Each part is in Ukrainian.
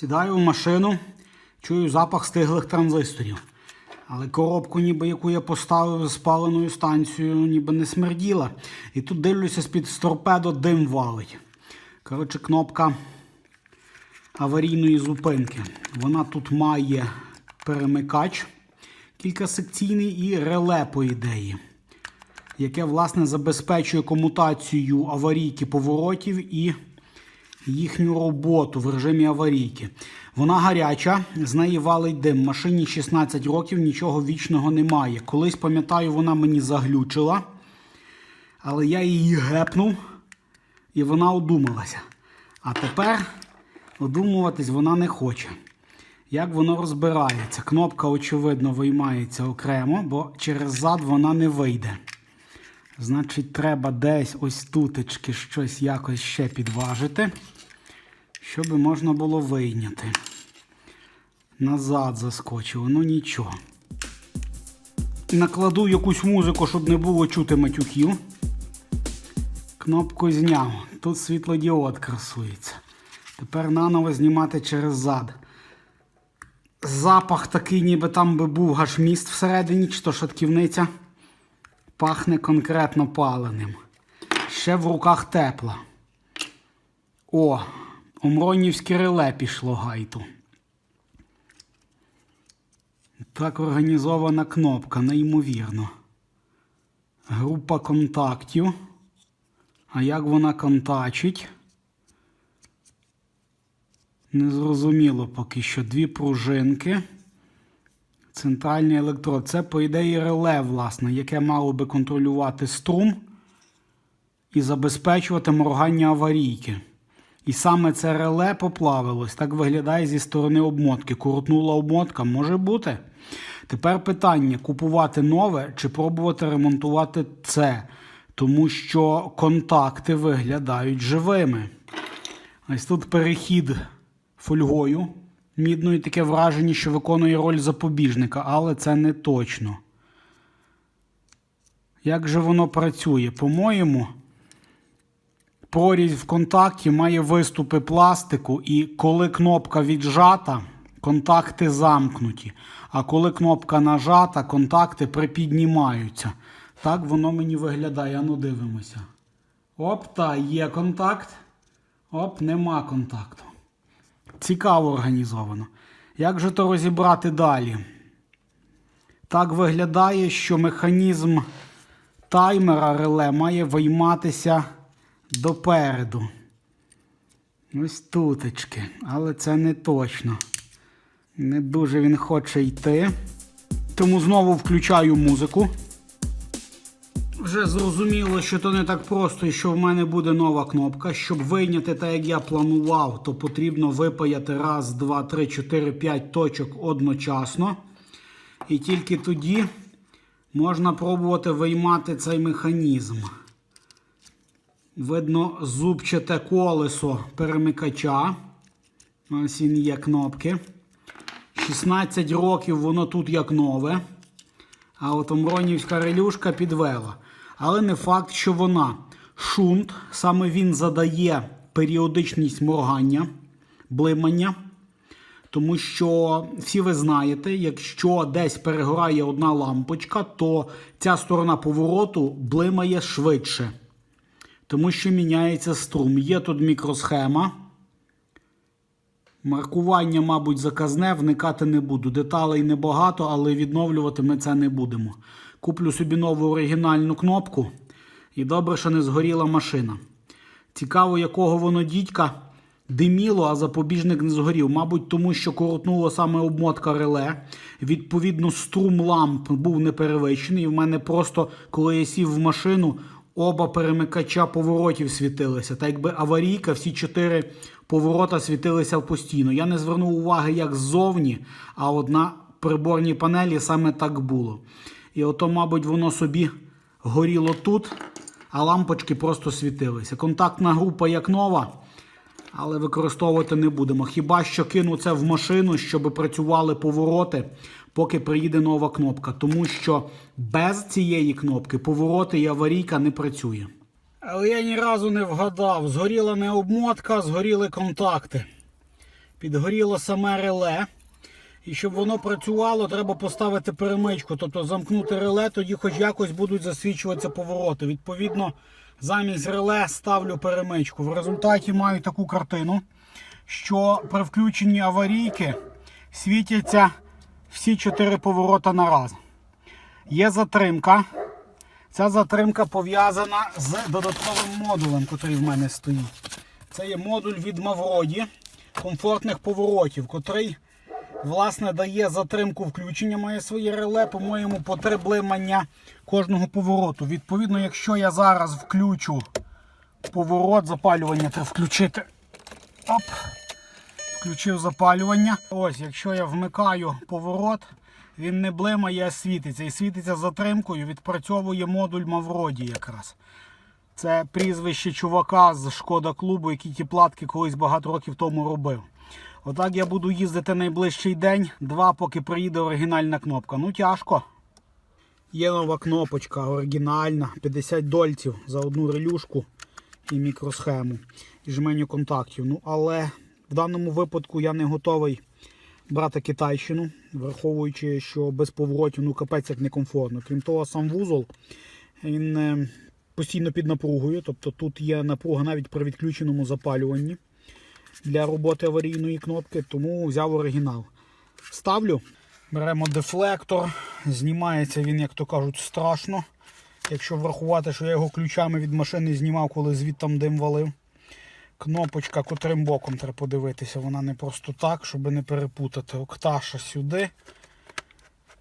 Сідаю в машину, чую запах стиглих транзисторів. Але коробку, ніби яку я поставив з спаленою станцією, ніби не смерділа. І тут дивлюся з-під торпедо дим валить. Коротше, кнопка аварійної зупинки. Вона тут має перемикач кількасекційний і реле, по ідеї, яке, власне, забезпечує комутацію аварійки поворотів і їхню роботу в режимі аварійки. Вона гаряча, з неї валить дим. Машині 16 років, нічого вічного немає. Колись, пам'ятаю, вона мені заглючила, але я її гепнув і вона одумалася. А тепер одумуватись вона не хоче. Як воно розбирається? Кнопка, очевидно, виймається окремо, бо через зад вона не вийде. Значить, треба десь ось тутечки щось якось ще підважити, щоб можна було вийняти. Назад заскочило, ну нічого. Накладу якусь музику, щоб не було чути матюхів. Кнопку зняв. Тут світлодіод красується. Тепер наново знімати через зад. Запах такий, ніби там би був гашміст всередині, чи то шатківниця. Пахне конкретно паленим. Ще в руках тепла. О, омронівське реле пішло гайту. Так організована кнопка, неймовірно. Група контактів. А як вона контачить? Незрозуміло поки що. Дві пружинки. Центральний електрод. Це, по ідеї, реле, власне, яке мало би контролювати струм і забезпечувати моргання аварійки. І саме це реле поплавилось. Так виглядає зі сторони обмотки. Крутнула обмотка, може бути. Тепер питання: купувати нове чи пробувати ремонтувати це, тому що контакти виглядають живими. Ось тут перехід фольгою мідною таке враження, що виконує роль запобіжника, але це не точно. Як же воно працює? По-моєму, прорізь в контакті має виступи пластику, і коли кнопка віджата, контакти замкнуті. А коли кнопка нажата, контакти припіднімаються. Так воно мені виглядає. Ану дивимося. Оп, та є контакт. Оп, нема контакту. Цікаво організовано. Як же то розібрати далі? Так виглядає, що механізм таймера реле має вийматися допереду. Ось тутечки. Але це не точно. Не дуже він хоче йти. Тому знову включаю музику. Вже зрозуміло, що то не так просто і що в мене буде нова кнопка. Щоб вийняти так, як я планував, то потрібно випаяти раз, два, три, чотири, п'ять точок одночасно. І тільки тоді можна пробувати виймати цей механізм. Видно зубчате колесо перемикача. Ось він є кнопки. 16 років воно тут як нове. А от Омронівська релюшка підвела. Але не факт, що вона. Шунт, саме він задає періодичність моргання, блимання. Тому що всі ви знаєте, якщо десь перегорає одна лампочка, то ця сторона повороту блимає швидше. Тому що міняється струм. Є тут мікросхема. Маркування, мабуть, заказне, вникати не буду. Деталей небагато, але відновлювати ми це не будемо. Куплю собі нову оригінальну кнопку. І добре, що не згоріла машина. Цікаво, якого воно дідька диміло, а запобіжник не згорів. Мабуть, тому що коротнуло саме обмотка реле. Відповідно, струм ламп був не перевищений. І в мене просто, коли я сів в машину, оба перемикача поворотів світилися. Та якби аварійка, всі чотири поворота світилися постійно. Я не звернув уваги, як ззовні, а от на приборній панелі саме так було. І ото, мабуть, воно собі горіло тут, а лампочки просто світилися. Контактна група як нова, але використовувати не будемо. Хіба що кину це в машину, щоб працювали повороти, поки приїде нова кнопка. Тому що без цієї кнопки повороти і аварійка не працює. Але я ні разу не вгадав. Згоріла не обмотка, згоріли контакти. Підгоріло саме реле. І щоб воно працювало, треба поставити перемичку, тобто замкнути реле, тоді хоч якось будуть засвічуватися повороти. Відповідно, замість реле ставлю перемичку. В результаті маю таку картину, що при включенні аварійки світяться всі чотири поворота на раз. Є затримка. Ця затримка пов'язана з додатковим модулем, який в мене стоїть. Це є модуль від Мавроді комфортних поворотів, котрий власне дає затримку включення, має своє реле, по-моєму, по кожного повороту. Відповідно, якщо я зараз включу поворот, запалювання треба включити. Оп. Включив запалювання. Ось, якщо я вмикаю поворот, він не блимає, а світиться. І світиться затримкою, відпрацьовує модуль Мавроді якраз. Це прізвище чувака з Шкода клубу, який ті платки колись багато років тому робив. Отак я буду їздити найближчий день, два, поки приїде оригінальна кнопка. Ну тяжко. Є нова кнопочка оригінальна, 50 дольців за одну релюшку і мікросхему, і жменю контактів. Ну, але в даному випадку я не готовий брати Китайщину, враховуючи, що без поворотів ну капець як некомфортно. Крім того, сам вузол він е, постійно під напругою, тобто тут є напруга навіть при відключеному запалюванні для роботи аварійної кнопки, тому взяв оригінал. Ставлю, беремо дефлектор, знімається він, як то кажуть, страшно. Якщо врахувати, що я його ключами від машини знімав, коли звідтам дим валив. Кнопочка котрим боком треба подивитися, вона не просто так, щоб не перепутати. Окташа сюди.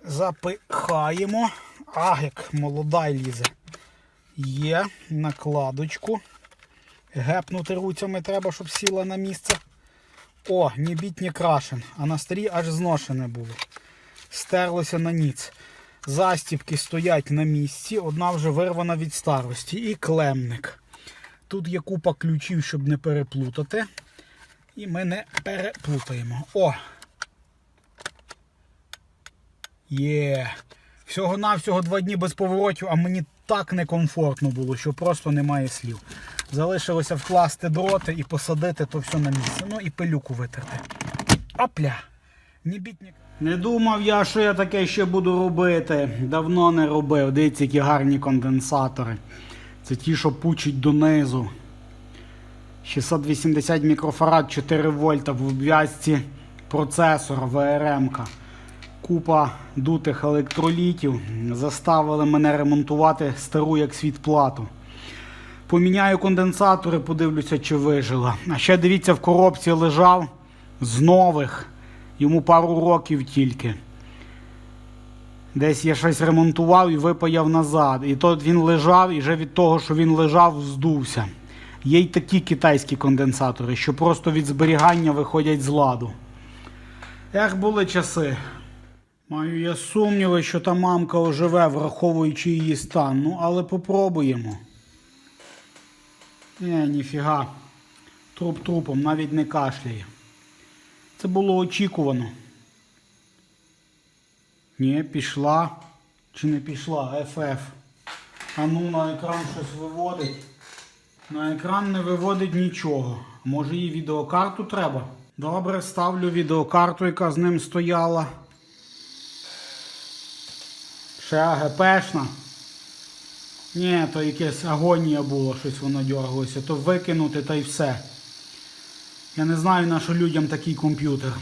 Запихаємо. А, як молода лізе. Є накладочку. Гепнути руцями треба, щоб сіла на місце. О, ні біть, ні крашен. А на старі аж зношене було. Стерлося на ніц. Застібки стоять на місці, одна вже вирвана від старості. І клемник. Тут є купа ключів, щоб не переплутати. І ми не переплутаємо. О! Є. Всього-навсього два дні без поворотів, а мені так некомфортно було, що просто немає слів. Залишилося вкласти дроти і посадити то все на місце. Ну і пилюку витерти. Опля! Ні бітні. Не думав я, що я таке ще буду робити. Давно не робив. Дивіться, які гарні конденсатори. Це ті, що пучать донизу. 680 мікрофарад, 4 вольта в обв'язці процесор ВРМ. Купа дутих електролітів. Заставили мене ремонтувати стару як світ плату. Поміняю конденсатори, подивлюся, чи вижила. А ще дивіться, в коробці лежав з нових. Йому пару років тільки. Десь я щось ремонтував і випаяв назад. І тут він лежав, і вже від того, що він лежав, здувся. Є й такі китайські конденсатори, що просто від зберігання виходять з ладу. Як були часи. Маю я сумніви, що та мамка оживе, враховуючи її стан. Ну, але попробуємо. Не, ніфіга. Труп трупом навіть не кашляє. Це було очікувано. Ні, пішла. Чи не пішла? FF. А ну на екран щось виводить. На екран не виводить нічого. Може їй відеокарту треба? Добре, ставлю відеокарту, яка з ним стояла. Ще АГПшна. Ні, то якась агонія була, щось воно дергалося. То викинути та й все. Я не знаю, на що людям такий комп'ютер.